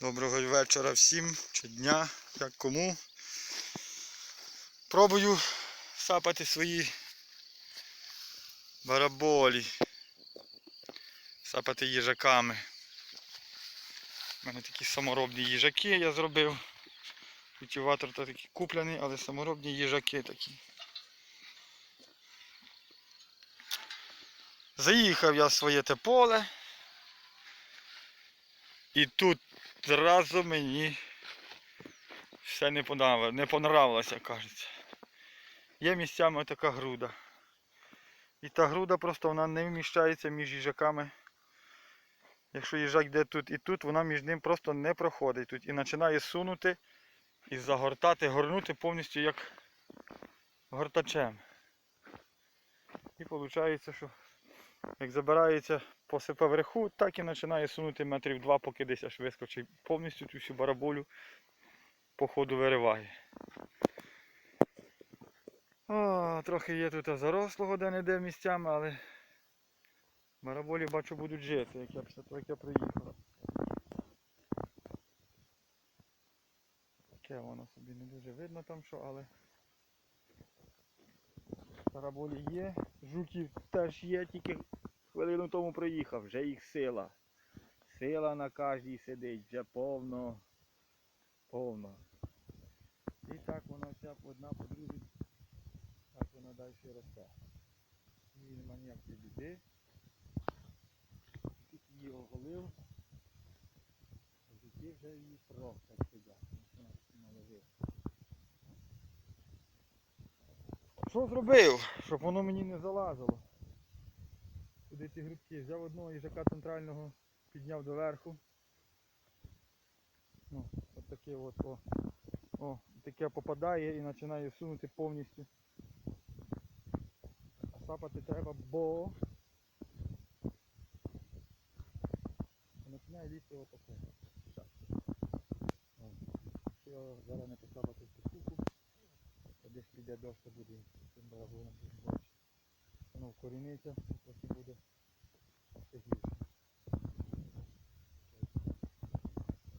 Доброго вечора всім чи дня, як кому. Пробую сапати свої бараболі. Сапати їжаками. У мене такі саморобні їжаки я зробив. Культиватор то такий куплений, але саморобні їжаки такі. Заїхав я в своє те поле. І тут зразу мені все не понравилось, не понравилося, кажеться. Є місцями така груда. І та груда просто вона не вміщається між їжаками. Якщо їжак йде тут і тут, вона між ним просто не проходить тут. І починає сунути і загортати, горнути повністю як гортачем. І виходить, що як забирається посипав верху, так і починає сунути метрів два, поки десь аж вискочить повністю цю всю бараболю по ходу вириває. О, трохи є тут зарослого де-не-де місцями, але бараболі бачу будуть жити, як я після того, як я приїхав. Таке воно собі не дуже видно там що, але бараболі є, жуків теж є, тільки хвилину тому приїхав, вже їх сила. Сила на кожній сидить, вже повно. Повно. І так вона вся одна по другій, так вона далі росте. І нема ніякої біди. Тут її оголив. Жуки вже її просто сидять. Що зробив, щоб воно мені не залазило? Туди ці грибки. Взяв одного їжака центрального, підняв доверху. Ну, от таке от о. О, таке попадає і починає сунути повністю. А сапати треба, бо починає лізти отаке. Якщо зараз не посапати в то десь піде дощ, буде цим барабоном. Воно вкоріниться, трохи буде ще гірше.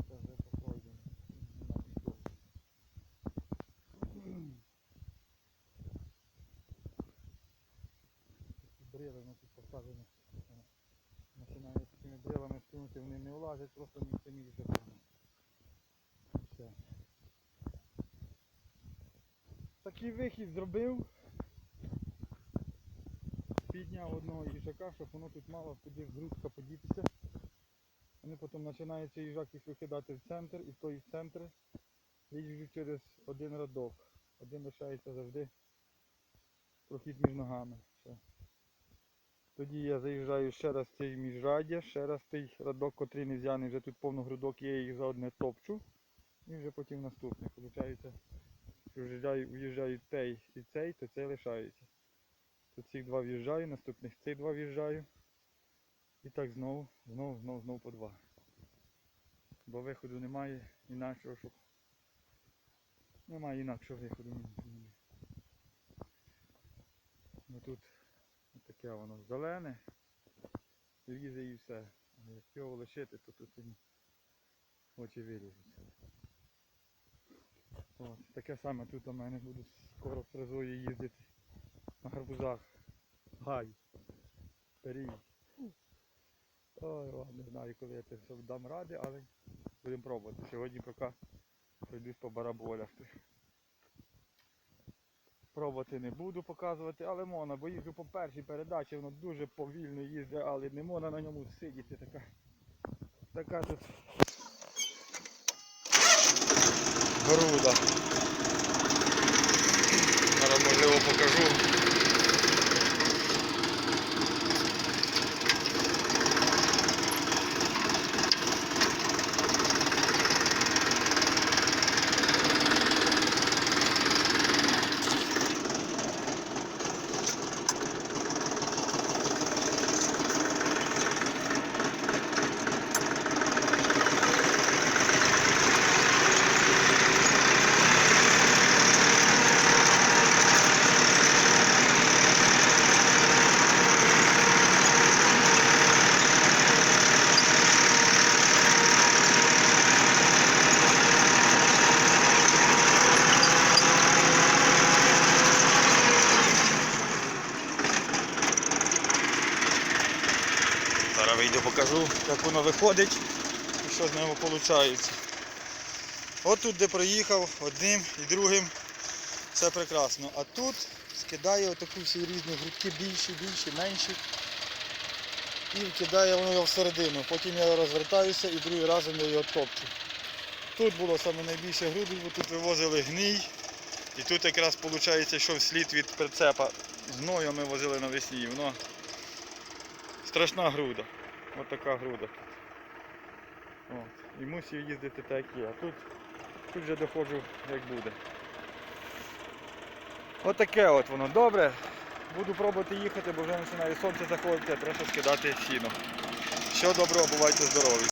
Це вже попойдено. Нема нічого. Такі брили воно тут посаджені. Воно Починає такими брилами сунути, вони не влазять, просто ні самі вже. Все. Такий вихід зробив. Підняв одного їжака, щоб воно тут мало туди в грудка подітися. Вони потім починають цей їжак їх викидати в центр і в той центр їжджу через один радок. Один лишається завжди прохід між ногами. Тоді я заїжджаю ще раз в цей міжраддя, ще раз той радок, котрий не взяний, вже тут повно грудок, я їх за одне топчу. І вже потім наступний. Получається, що в'їжджаю, в'їжджаю цей і цей, то цей лишається. То цих два в'їжджаю, наступних цих два в'їжджаю. І так знову, знову, знову, знову по два. Бо виходу немає інакшого, щоб. Немає інакшого виходу. Ну тут таке воно зелене. Лізе і все. А як його лишити, то тут і очі вилізуть. От, таке саме тут у мене буду скоро з фрезою їздити на гарбузах. Гай. Перій. Ой, ладно, не знаю, коли я це все дам ради, але будемо пробувати. Сьогодні поки пройдусь по бараболях. Пробувати не буду показувати, але можна, бо їжджу по першій передачі, воно дуже повільно їздить, але не можна на ньому сидіти. Така, така тут груда. Як воно виходить і що з нього виходить. От тут, де проїхав одним і другим, все прекрасно. А тут скидає отаку всі різні грудки, більші, більші, менші. І вкидає воно його всередину. Потім я розвертаюся і другий разом я його топчу. Тут було саме найбільше груди, бо тут вивозили гній. І тут якраз виходить, що вслід від прицепа гною ми возили навесні. Воно страшна груда. Ось така груда тут. От. І мусив їздити так є. А тут, тут вже доходжу як буде. Отаке от воно добре. Буду пробувати їхати, бо вже починає сонце заходити, а треба скидати сіно. Всього доброго, бувайте здорові.